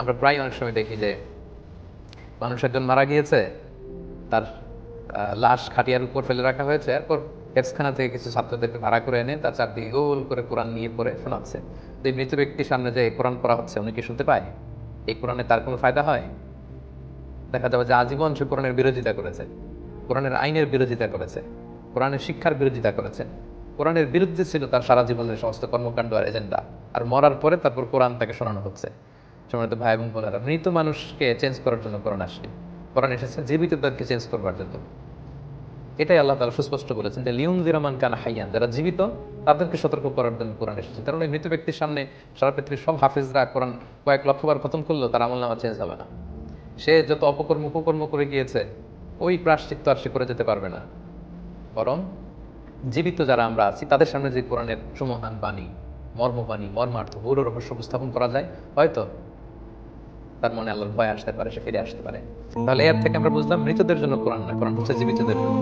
আমরা প্রায় অনেক সময় দেখি যে মানুষ একজন মারা গিয়েছে, তার লাশ খাটিয়ার উপর ফেলে রাখা হয়েছে, এরপর হেফসখানা থেকে কিছু ছাত্রদেরকে ভাড়া করে এনে তার চারদিকে গোল করে কোরআন নিয়ে পড়ে শোনাচ্ছে। তো এই মৃত ব্যক্তির সামনে যে কোরআন পড়া হচ্ছে, উনি কি শুনতে পায়? এই কোরআনে তার কোনো ফায়দা হয়? দেখা যাবে যে আজীবন সে কোরআনের বিরোধিতা করেছে, কোরআনের আইনের বিরোধিতা করেছে, কোরআনের শিক্ষার বিরোধিতা করেছে। কোরআনের বিরুদ্ধে ছিল তার সারা জীবনের সমস্ত কর্মকাণ্ড আর এজেন্ডা, আর মরার পরে তারপর কোরআন তাকে শোনানো হচ্ছে। সময়ত ভাই এবং বোনেরা মৃত মানুষকে চেঞ্জ করার জন্য কোরআন আসে। কোরআন এসেছে জীবিতদেরকে চেঞ্জ করবার জন্য। এটাই আল্লাহ তালা সুস্পষ্ট বলেছেন যে লিউন জিরামান কান হাইয়ান, যারা জীবিত, তাদেরকে সতর্ক করার জন্য কোরআন এসেছে। কারণ এই মৃত ব্যক্তির সামনে সারা পৃথিবীর সব হাফিজরা কোরআন কয়েক লক্ষবার খতম করলেও তার আমল নামা চেঞ্জ হবে না। সে যত অপকর্ম, উপকর্ম করে গিয়েছে, ওই প্রাশ্চিত্য আর সে করে যেতে পারবে না। বরং জীবিত যারা আমরা আছি, তাদের সামনে যে কোরআনের সুমহান বাণী, মর্মবাণী, মর্মার্থ গৌর রহস্য উপস্থাপন করা যায়, হয়তো তার মনে আল্লাহর ভয় আসতে পারে, সে ফিরে আসতে পারে। তাহলে এর থেকে আমরা বুঝলাম মৃতদের জন্য কোরআন না, কোরআন হচ্ছে জীবিতদের জন্য।